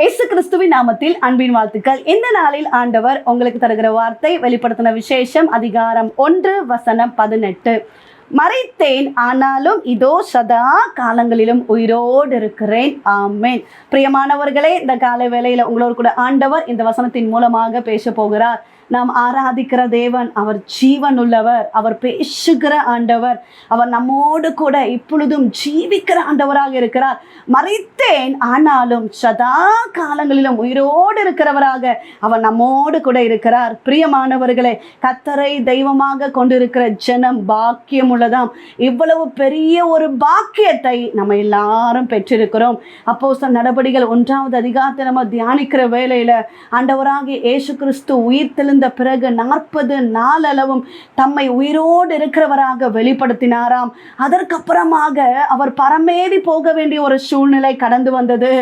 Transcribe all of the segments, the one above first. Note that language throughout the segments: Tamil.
இயேசு கிறிஸ்துவின் நாமத்தில் அன்பின் வாழ்த்துக்கள். இந்த நாளில் ஆண்டவர் உங்களுக்கு தருகிற வார்த்தை வெளிப்படுத்தின விசேஷம் அதிகாரம் ஒன்று வசனம் பதினெட்டு. மறைத்தேன் ஆனாலும் இதோ சதா காலங்களிலும் உயிரோடு இருக்கிறேன். ஆமேன். பிரியமானவர்களே இந்த கால வேலையில் உங்களோடு கூட ஆண்டவர் இந்த வசனத்தின் மூலமாக பேச போகிறார். நாம் ஆராதிக்கிற தேவன் அவர் ஜீவன் உள்ளவர் அவர் பேசுகிற ஆண்டவர் அவர் நம்மோடு கூட இப்பொழுதும் ஜீவிக்கிற ஆண்டவராக இருக்கிறார். மறைத்தேன் ஆனாலும் சதா காலங்களிலும் உயிரோடு இருக்கிறவராக அவர் நம்மோடு கூட இருக்கிறார். பிரியமானவர்களே கத்தரை தெய்வமாக கொண்டிருக்கிற ஜனம் பாக்கியம் உள்ளதாம் இவ்வளவு பெரிய ஒரு பாக்கியத்தை நம்ம எல்லாரும் பெற்றிருக்கிறோம். அப்போ நடபடிகள் ஒன்றாவது அதிகாரத்தை நம்ம தியானிக்கிற வேலையில ஆண்டவராகிய இயேசு கிறிஸ்து உயிர் தெளிந்த பிறகு நாற்பது நாளளவும் தம்மை உயிரோடு இருக்கிறவராக வெளிப்படுத்தினாராம். அதற்கப்புறமாக அவர் பரமேறி போக வேண்டிய ஒரு சூழ்நிலை கடந்து வந்தது.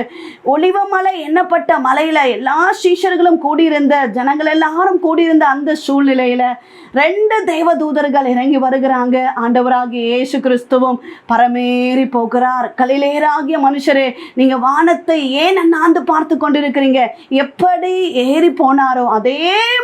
ஒளிவமலை எண்ணப்பட்ட மலையில எல்லா சீஷர்களும் கூடியிருந்த ஜனங்கள் எல்லாரும் கூடியிருந்த அந்த சூழ்நிலையில ரெண்டு தேவதூதர்கள் இறங்கி வருகிறாங்க. ஆண்டவராகிய இயேசு கிறிஸ்துவும் பரமேறி போகிறார். கலிலேராகிய மனுஷரே நீங்க வானத்தை ஏன் அண்ணாந்து பார்த்து கொண்டிருக்கிறீங்க? எப்படி ஏறி போனாரோ அதே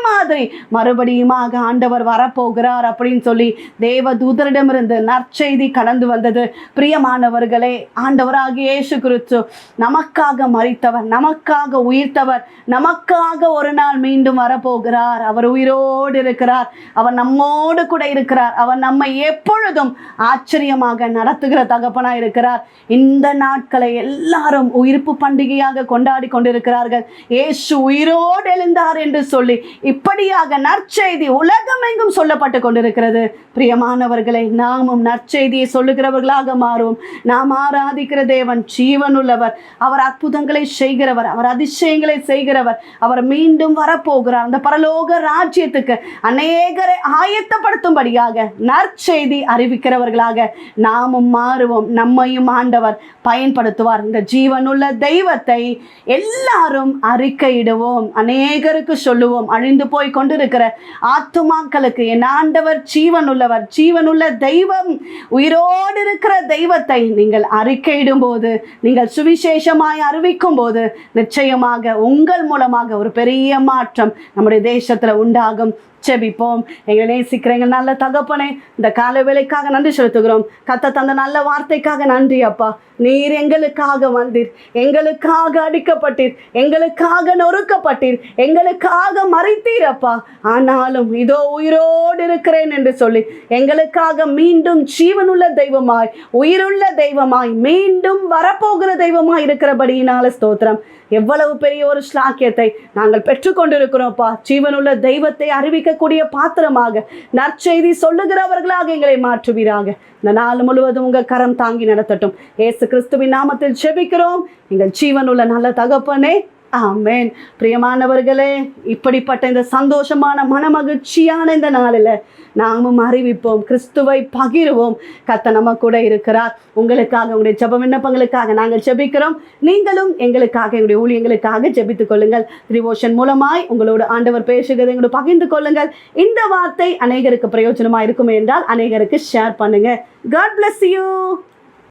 மாதிரி மாதிரி மறுபடியுமாக ஆண்டவர் வரப்போகிறார் அப்படின்னு சொல்லி தேவ தூதரிடமிருந்து நற்செய்தி கடந்து வந்தது. பிரியமானவர்களே ஆண்டவராக இயேசு கிறிஸ்து நமக்காக மறித்தவர் நமக்காக உயிர்த்தவர் நமக்காக ஒரு நாள் மீண்டும் வரப்போகிறார். அவர் உயிரோடு இருக்கிறார். அவர் நம்மோடு கூட இருக்கிறார். அவர் நம்மை எப்பொழுதும் ஆச்சரியமாக நடத்துகிற தகப்பனாக இருக்கிறார். இந்த நாட்களை எல்லாரும் உயிர்ப்பு பண்டிகையாக கொண்டாடி கொண்டிருக்கிறார்கள். இயேசு உயிரோடு எழுந்தார் என்று சொல்லி இப்ப இப்படியாக நற்செய்தி உலகமெங்கும் சொல்லப்பட்டு கொண்டிருக்கிறது. பிரியமானவர்களை நாமும் நற்செய்தியை சொல்லுகிறவர்களாக மாறுவோம். நாம் ஆராதிக்கிற தேவன் ஜீவனுள்ளவர். அவர் அற்புதங்களை செய்கிறவர் அவர் அதிசயங்களை செய்கிறவர். அவர் மீண்டும் வரப்போகிறார். அந்த பரலோக ராஜ்யத்துக்கு அநேகரை ஆயத்தப்படுத்தும்படியாக நற்செய்தி அறிவிக்கிறவர்களாக நாமும் மாறுவோம். நம்மையும் ஆண்டவர் பயன்படுத்துவார். இந்த ஜீவனுள்ள தெய்வத்தை எல்லாரும் அறிக்கையிடுவோம். அநேகருக்கு சொல்லுவோம். அழிந்து போய் கொண்டிருக்கிற ஆத்துமாக்களுக்கு என் ஆண்டவர் ஜீவனுள்ளவர் ஜீவனுள்ள தெய்வம் உயிரோடு இருக்கிற தெய்வத்தை நீங்கள் அறிக்கையிடும் போது நீங்கள் சுவிசேஷமாய் அறிவிக்கும் போது நிச்சயமாக உங்கள் மூலமாக ஒரு பெரிய மாற்றம் நம்முடைய தேசத்தில் உண்டாகும். செபிப்போம். எங்களை நேசிக்கிற எங்கள் நல்ல தகப்பனே இந்த கால வேலைக்காக நன்றி செலுத்துகிறோம். கத்த தந்த நல்ல வார்த்தைக்காக நன்றி அப்பா. நீர் எங்களுக்காக வந்தீர். எங்களுக்காக அடிக்கப்பட்டீர். எங்களுக்காக நொறுக்கப்பட்டீர். எங்களுக்காக மறைத்தீர் அப்பா. ஆனாலும் இதோ உயிரோடு இருக்கிறேன் என்று சொல்லி எங்களுக்காக மீண்டும் ஜீவனுள்ள தெய்வமாய் உயிருள்ள தெய்வமாய் மீண்டும் வரப்போகிற தெய்வமாய் இருக்கிறபடியினால ஸ்தோத்திரம். எவ்வளவு பெரிய ஒரு ஸ்லாக்கியத்தை நாங்கள் பெற்றுக்கொண்டிருக்கிறோம்ப்பா ஜீவனுள்ள தெய்வத்தை அறிவிக்க கேட்கக்கூடிய பாத்திரமாக நற்செய்தி சொல்லுகிறவர்களாக எங்களை மாற்றுவீராக. இந்த நாள் முழுவதும் உங்க கரம் தாங்கி நடத்தட்டும். ஏசு கிறிஸ்துவின் நாமத்தில் ஜெபிக்கிறோம். எங்கள் ஜீவனுள்ள நல்ல தகப்பனே ஆமேன். பிரியமானவர்களே இப்படிப்பட்ட இந்த சந்தோஷமான மனமகிழ்ச்சியான இந்த நாளில் நாமும் அறிவிப்போம் கிறிஸ்துவை பகிர்வோம். கத்த நம்ம கூட இருக்கிறார். உங்களுக்காக உங்களுடைய ஜப விண்ணப்பங்களுக்காக நாங்கள் ஜெபிக்கிறோம். நீங்களும் எங்களுக்காக எங்களுடைய ஊழியங்களுக்காக ஜெபித்துக் கொள்ளுங்கள். ரிவோஷன் மூலமாய் உங்களோட ஆண்டவர் பேசுகிறதை எங்களோட பகிர்ந்து கொள்ளுங்கள். இந்த வார்த்தை அநேகருக்கு பிரயோஜனமாக இருக்கும் என்றால் அநேகருக்கு ஷேர் பண்ணுங்க. God bless you